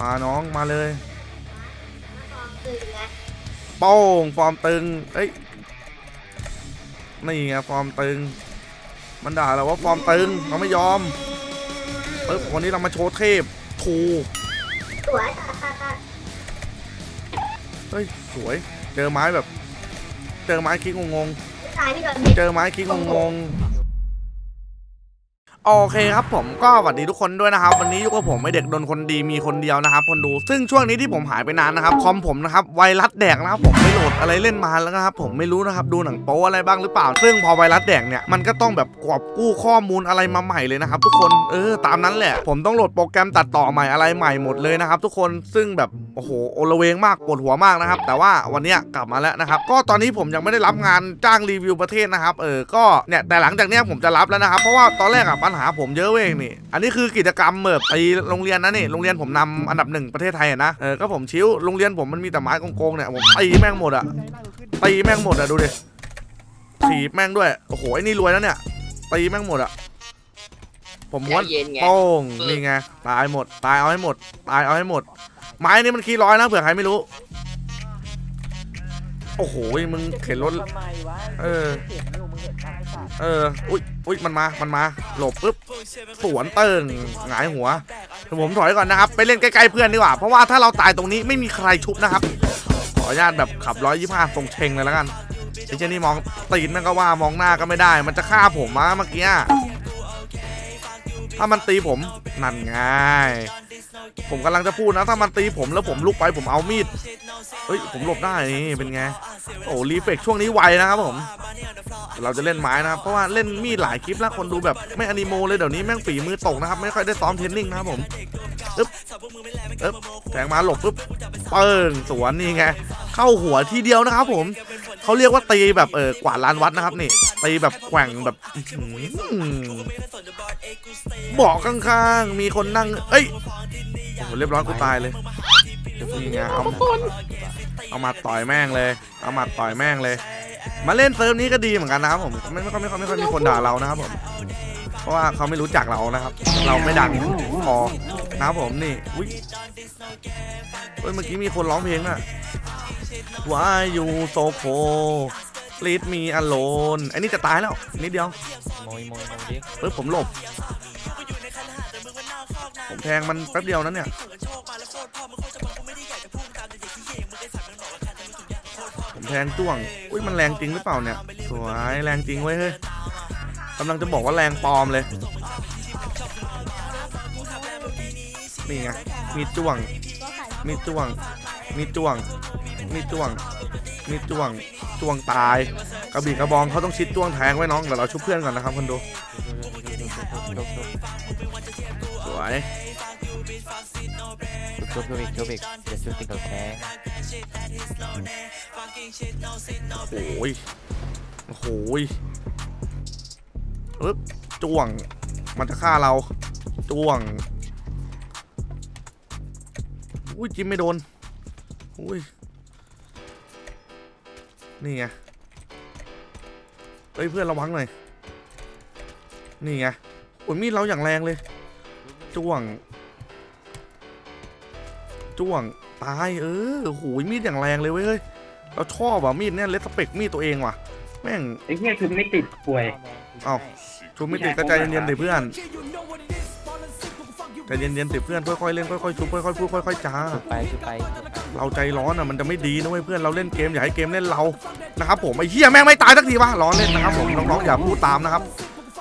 มาน้องมาเลยตื่นไงโป้งฟอร์มตึงเอ้ยนี่ไงฟอร์มตึง มันด่าเราว่าฟอร์มตึงเราไม่ยอมปึ๊บวันนี้เรามาโชว์เทพทูสวยค่ะค่ะค่ะเฮ้ยสวย เจอไม้แบบ เจอไม้คลิกงงตายพี่โดนเม็ดๆเจอไม้คลิกงงๆ โอเคครับผมก็สวัสดีทุกคนด้วยนะครับ วันนี้อยู่กับผมไอเด็กโดนคนดีมีคนเดียวนะครับ คนดูซึ่งช่วงนี้ที่ผมหายไปนานนะครับคอมผมนะครับไวรัสแดกนะครับผมไม่โหลดอะไรเล่นมาแล้วนะครับผมไม่รู้นะครับดูหนังโป๊อะไรบ้างหรือเปล่า ซึ่งพอไวรัสแดกเนี่ยมันก็ต้องแบบกอบกู้ข้อมูลอะไรมาใหม่เลยนะครับทุกคนเออตามนั้นแหละ ผมต้องโหลดโปรแกรมตัดต่อใหม่อะไรใหม่หมดเลยนะครับทุกคนซึ่งแบบโอ้โหโอละเวงมากปวดหัวมากนะครับแต่ว่าวันนี้กลับมาแล้วนะครับก็ตอนนี้ผมยังไม่ได้รับงานจ้างรีวิวประเทศนะครับเออก็เนี่ยแต่หลังจากเนี้ยผมจะรับแล้วนะครับเพราะว่าตอนแรกอะปัญหาผมเยอะเว้ยนี่ อันนี้คือกิจกรรมแบบไอโรงเรียนนะนี่ โรงเรียนผมนำอันดับหนึ่งประเทศไทยอะนะ เออ ก็ผมชิวโรงเรียนผมมันมีแต่ไม้โกงๆเนี่ย ผมตีแม่งหมดอะตีแม่งหมดอะดูดิถีบแม่งด้วย โอ้โห ไอ้นี่รวยแล้วเนี่ย ตีแม่งหมดอะผมม้วนใจเย็นไงโป้งนี่ไง ตายหมด ตายเอาให้หมด ตายเอาให้หมด ไม้นี่มันคีย์ร้อยนะเผื่อใครไม่รู้ โอ้โห มึงเข็นรถทำไมวะเออ เออ อุ้ยอุ้ยมันมา มันมา หลบปุ๊บ สวนเติ่งหงายหัวเดี๋ยวผมถอยก่อนนะครับ ไปเล่นใกล้ๆเพื่อนดีกว่า เพราะว่าถ้าเราตายตรงนี้ไม่มีใครชุบนะครับ ขออนุญาตแบบขับร้อยยี่ห้าทรงเชงเลยแล้วกันไอ้เจนี่มองตีนม่งก็ว่ามองหน้าก็ไม่ได้ มันจะฆ่าผมมาเมื่อกี้ ถ้ามันตีผม นั่นไง ผมกำลังจะพูดนะ ถ้ามันตีผมแล้วผมลุกไปผมเอามีด เฮ้ย ผมหลบได้นี่เป็นไง โอ้รีเฟกช่วงนี้ไวนะครับผม เราจะเล่นไม้นะครับ เพราะว่าเล่นมีดหลายคลิปแล้วคนดูแบบไม่อนิโมเลยเดี๋ยวนี้แม่งฝีมือตกนะครับ ไม่ค่อยได้ซ้อมเทนนิ่งนะครับผมอึ๊บอึ๊บแทงมาหลบปุ๊บเปิงสวนนี่ไง เข้าหัวทีเดียวนะครับ ผมเขาเรียกว่าตีแบบเออกวาดลานวัดนะครับนี่ตีแบบแกว่งแบบอื้อหือเบอกข้างๆ มีคนนั่ง เอ้ยโอ้เรียบร้อยกูตายเลยนี่ไงเอาเอามาต่อยแม่งเลย เอามาต่อยแม่งเลย มาเล่นเซิร์ฟนี้ก็ดีเหมือนกันนะครับผมไม่ไม่ค่อยไม่ค่อยไม่ค่อยมีคนด่าเรานะครับผมเพราะว่าเขาไม่รู้จักเรานะครับ เราไม่ดังพอนะครับผมนี่อุ้ยเฮ้ยเมื่อกี้มีคนร้องเพลงน่ะ Why you so cold Leave me alone อันนี้จะตายแล้วนิดเดียวโมยโมยโมยดิเฮ้ยผมหลบ ผมแทงมันแป๊บเดียวนั้นเนี่ย แทงจ้วง อุ้ยมันแรงจริงหรือเปล่าเนี่ย สวยแรงจริงเว้ยเฮ้ยกำลังจะบอกว่าแรงปลอมเลย นี่ไง มีจ้วง มีจ้วง มีจ้วง มีจ้วง มีจ้วง จ้วงตาย กระบี่กระบองเขาต้องชิดจ้วงแทงไว้น้องเดี๋ยวเราชุบเพื่อนก่อนนะครับคนดู สวย ชุบชุบอีกชุบอีกจะชุบติดกับแโอ้ยโอ้โหยปึ๊บจ้วง มันจะฆ่าเราจ้วง อุ้ยจิ้มไม่โดน อุ้ย นี่ไง เฮ้ยเพื่อนระวังหน่อย นี่ไงโอ้ยมีดเราอย่างแรงเลยจ้วง จ้วงตายเออโอ้โหมีดอย่างแรงเลยเว้ยเฮ้ยเราชอบอะมีดเนี่ยเลสเปกมีดตัวเองว่ะ แม่งไอ้เหี้ยคือไม่ติดป่วยเอ้าชุบไม่ติดก็ใจเย็นๆดิเพื่อนใจเย็นๆดิเพื่อนค่อยๆเล่นค่อยๆชุบค่อยๆพูดค่อยๆจาชุบไปชุบไปเราใจร้อนอะมันจะไม่ดีนะเว้ยเพื่อนเราเล่นเกมอย่าให้เกมเล่นเรานะครับผมไอ้เหี้ยแม่งไม่ตายสักทีวะร้อนเล่นนะครับผมน้องๆอย่าพูดตามนะครับ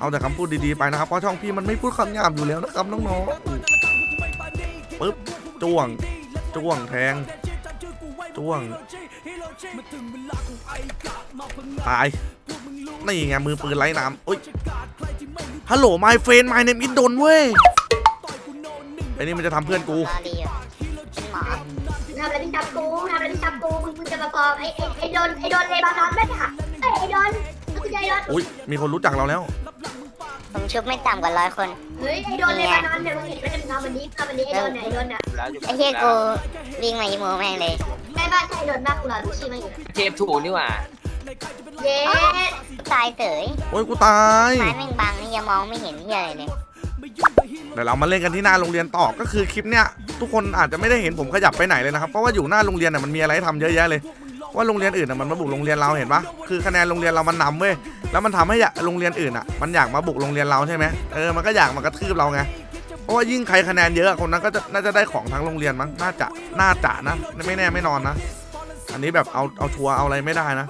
เอาแต่คำพูดดีๆไปนะครับเพราะช่องพี่มันไม่พูดคำหยาบอยู่แล้วนะครับน้องๆปึ๊บจ้วง จ้วงแทง จ้วง ตาย นี่ไงมือปืนไร้น้ำอุ้ย ฮัลโหลไมเฟนไมเนมอินโดนเว้ย ไอ้นี่มันจะทำเพื่อนกูรอดีอะเป็นหมอทำอะไรพี่จับกูทำอะไรพี่จับกูมึงมึงจะมาฟ้องไอ้ไอ้ไอ้โดนไอ้โดนเลยบางน้องได้ค่ะไอ้ไอ้โดนมึงจะไอ้โดน อุ้ยมีคนรู้จักเราแล้ว ผมชุบไม่ต่ำกว่าร้อยคน เฮ้ยไอ้โดนเลยบางน้องเนี่ยมึงเห็นมันจะทำวันนี้ทำวันนี้ไอ้โดนเนี่ยไอ้โดนอะไอ้เฮียกูวิ่งมาอีโมแม่งเลยใช่บ้านใช่ไอ้โดนบ้านกูรอดูชื่อมันอยู่เทปถูกนี่หว่าเย้ตายเต๋ยโอ้ยกูตายไม้แม่งบังนี่ยังมองไม่เห็นเฮียอะไรเลยไหนแต่เรามาเล่นกันที่หน้าโรงเรียนต่อก็คือคลิปเนี้ยทุกคนอาจจะไม่ได้เห็นผมขยับไปไหนเลยนะครับเพราะว่าอยู่หน้าโรงเรียนน่ะมันมีอะไรให้ทำเยอะแยะเลย ว่าโรงเรียนอื่นน่ะมันมาบุกโรงเรียนเราเห็นปะคือคะแนนโรงเรียนเรามันนำเว้ย แล้วมันทำให้โรงเรียนอื่นอะ มันอยากมาบุกโรงเรียนเราใช่ไหมเออมันก็อยากมากระทืบเราไงเพราะว่ายิ่งใครคะแนนเยอะคนนั้นก็จะน่าจะได้ของทั้งโรงเรียนมั้งน่าจะน่าจะนะไม่แน่ไม่นอนนะ อันนี้แบบเอาเอาชัวร์เอาอะไรไม่ได้นะ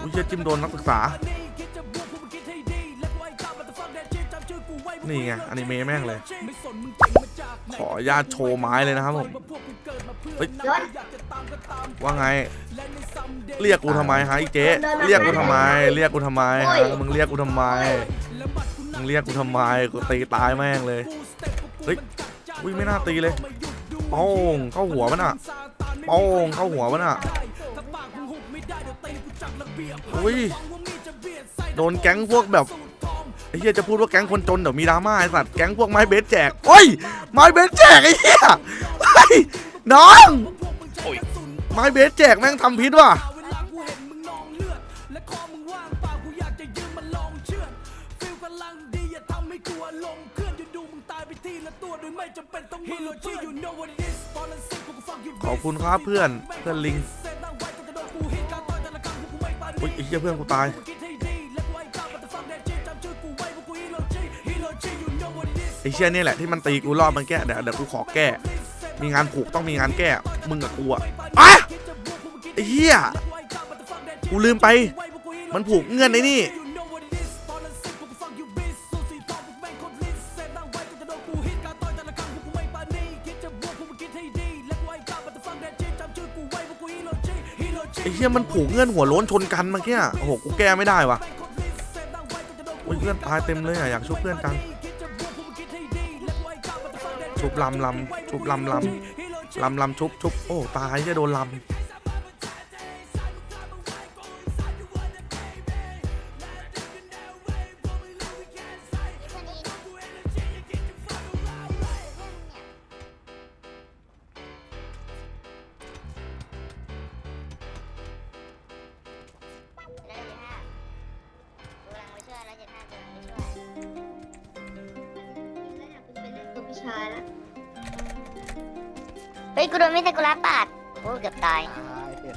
อุ้ยเชี่ยจิ้มโดนนักศึกษา นี่ไงอนิเมะแม่งเลย ขออนุญาตโชว์ไม้เลยนะครับผมโดนว่าไง เรียกกูทำไมฮะไอ้เจ๊เรียกกูทำไม เรียกกูทำไมฮะมึงเรียกกูทำไมมึงเรียกกูทำไมกูตีตายแม่งเลยเฮ้ยอุ้ยไม่น่าตีเลยโป้งเข้าหัวมันอะโป้งเข้าหัวมันอะอุ้ยโดนแก๊งพวกแบบ ไอ้เหี้ยจะพูดว่าแก๊งคนจนเดี๋ยวมีดราม่าไอ้สัตว์แก๊งพวกไม้เบสแจกโอ้ยไม้เบสแจกไอ้เหี้ยเฮ้ยน้องไม้เบสแจกแม่งทำพิษว่ะขอบคุณครับเพื่อนเพื่อนลิงอุ้ยไอ้เหี้ยเพื่อนกูตาย ไอ้เชี่ยนี่แหละที่มันตีกูรอบมันแก้เดี๋ยวเดี๋ยวกูขอแก้ มีงานผูกต้องมีงานแก้ มึงกับกูอะอะไอ้เหี้ยกูลืมไป มันผูกเงื่อนไอ้นี่ไอ้เหี้ยมันผูกเงื่อนหัวล้นชนกันเมื่อกี้โอ้โหกูแก้ไม่ได้ว่ะโอ้ยเพื่อนตายเต็มเลยอะอยากช่วยเพื่อนจัง ชุบลำลำชุบลำลำลำลำชุบชุบโอ้ตายจะโดนลำ ตัวผู้ชายแล้วเฮ้ยกูโดนมิสกุระปาดโอ้เกือบตายตายเป็ด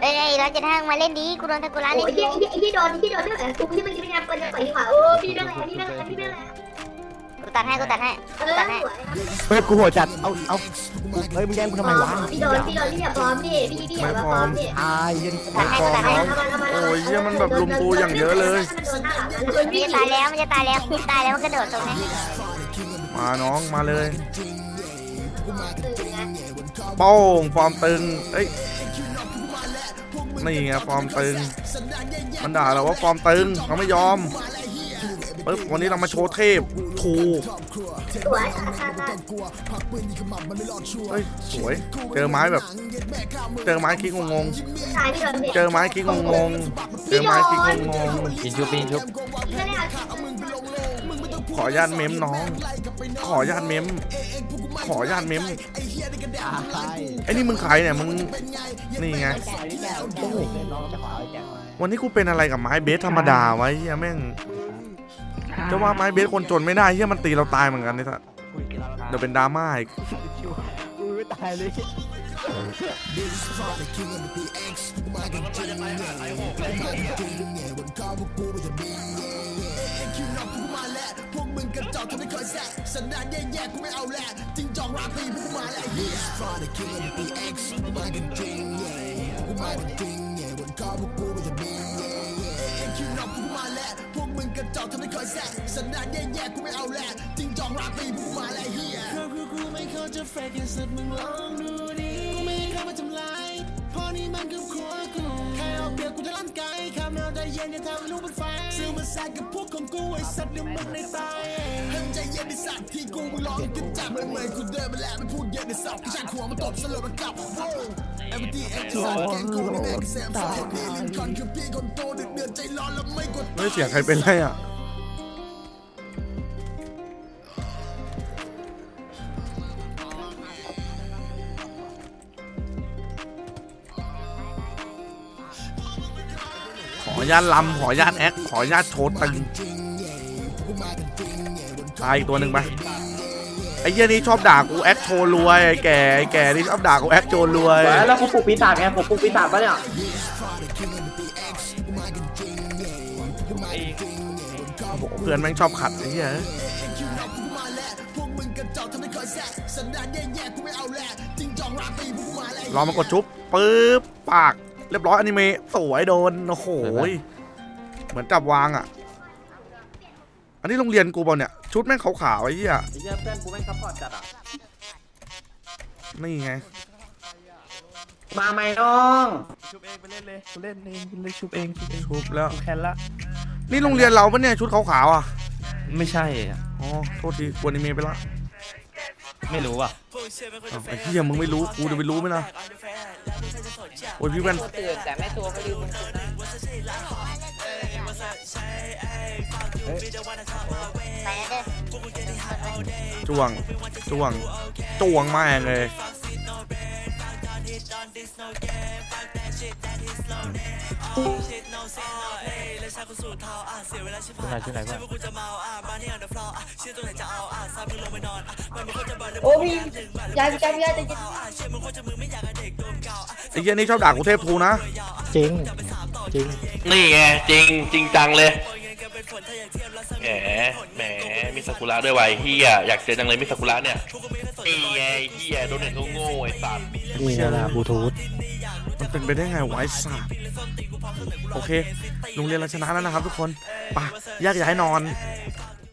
เฮ้ยเฮ้ยเราจะทางมาเล่นดีกูโดนซากุระโอ้เล่นยที่ที่ที่โดนที่โดนที่โดนกูที่มันเป็นงานเปิดเปิดดีกว่าโอ้พี่นั่นแหละพี่นั่นแหละพี่นั่นแหละกูตัดให้กูตัดให้เออตัดให้สวยเฮ้ยกูหัวจัด เอา เอาเฮ้ยมึงแย่งกูทำไมวะพี่โดนพี่โดนพี่อย่าพร้อมดิพี่พี่อย่าพร้อมดิตายยันตัดให้กูตัดให้โอ้ยเหี้ยมันแบบลุมกูอย่างเยอะเลยมันโดนหน้าหลังแล้วมันจะตายแล้วมันจะตายแล้วตายแล้วมันกระโดดตรงนี้ มาน้องมาเลยโป้งฟอร์มตึงเอ้ยนี่ไงฟอร์มตึงมันด่าเราว่าฟอร์มตึงเขาไม่ยอมปึ๊บวันนี้เรามาโชว์เทพทูสวยค่ะค่ะค่ะเฮ้ยสวย เจอไม้แบบ เจอไม้คลิกงงชายพี่โดนพี่ๆเจอไม้คลิกงงๆเจอไม้คลิกงงยินชุบยินชุบไม่ได้เอาๆขออนุญาตเม้มน้อง ขออนุญาตเม้มขออนุญาตเม้มตายไอ้นี่มึงใครเนี่ยมึง นี่ไงโอ้โหน้องจะขอเอาแจกมาวันนี้กูเป็นอะไรกับไม้เบสธรรมดาไวะไอ้เฮียแม่ง จะว่าไม้เบสคนจนไม่ได้เฮียมันตีเราตายเหมือนกันนี่สัสเดี๋ยวเป็นดราม่าอีกกู กระจอกทำให้คอยแซะสันดานแย่ๆกูไม่เอาแหละจริงจองราตีพวกกูมาแล้วเฮีย Friday ดในปีเอ็กซ์กมากันจริงเย่กูมากันจริงเย่วันคอพวกกูเป็นจะบีเย่เเอ็มคิวนอกพวกกูมาแล้วพวกมึงกระจอกทำให้คอยแซะสันดานแย่ๆกูไม่เอาแหละจริงจองราตีพวกกูมาแล้วเฮียครอบครัวกูไม่เข้าจะแฟกกันสุดมึงลองดูดิกูไม่เข้ามาทำลายพอนี้มันกับกู ย็นอย่าทำให้ลูกเนไฟซื้อมาใส่กับพวกของกูไอ้สัตว์เดือยมึงในตายเฮ้ยใจเย็นในสัตว์ที่กูมึงร้องกันจับมันเหมือนกูเดินไปแล้วไม่พูดเย็นในสัตว์กระชากหัวมันตบสลบมันกลับโว้เอ็มดีเอ็กซ์สัตว์แกงกูในแม่กระเซ็มสัตว์นี่ลินคอนคือพี่คนโตเดือดเดือดใจร้อนแล้วไม่กดไม่เสียงใครเป็นไรอะ ญาตโชว์ตึงตายอีกตัวหนึ่งไปไอ้เหี้ยนี่ชอบด่ากูแอคโชว์รวยไอ้แก่ไอ้แก่นี่ชอบด่ากูแอคโชว์รวยแล้วกูปลุกปีศาจไงผมปลุกปีศาจปะเนี่ยเพื่อนแม่งชอบขัดไอ้เหี้ยรอมากดชุบปึ๊บปาก เรียบร้อยอนิเมะสวยโดนโอ้โหเหมือนจับวางอะ อันนี้โรงเรียนกูเปล่าเนี่ย ชุดแม่งขาวๆไอ้เหี้ยไอ้เหี้ยเพื่อนกูแม่งซัพพอร์ตจัดอะนี่ไง มาไหมน้องชุบเองไปเล่นเลยกูเล่นเองกูเล่นชุบเองชุบเองชุบแล้ว กูแคนละนี่โรงเรียนเราปะเนี่ยชุดขาวๆอะไม่ใช่อะอ๋อโทษทีกวนอนิเมะไปละไม่รู้อะอ้าว ไอ้เหี้ยมึงไม่รู้กูจะไปรู้ไหมล่ะโอ้ยพี่แว่นตัวตื่นแต่แม่ตัวก็ลืมมันนะไปแล้วเด้อจ้วงจ้วงจ้วงมากเลย ช่วยหน่อยช่วยหน่อยเพื่อนโอ้พี่ยายพี่ยายพี่ยายจะกินไอ้เหี้ยนี่ชอบด่ากูเทพทูนะ จริง จริง นี่ไงจริงจริงจังเลยแหมแหมมิสากุระด้วยวะไอ้เฮียอยากเจอจังเลยมิสากุระเนี่ยนี่ไงไอ้เฮียโดนเน็ตโง่ๆไอ้สัตว์นี่ไงล่ะบลูทูธมัน เป็นไปได้ไงวะไว้สัสโอเค โรงเรียนเราชนะแล้วนะครับทุกคนไปแยกย้ายนอน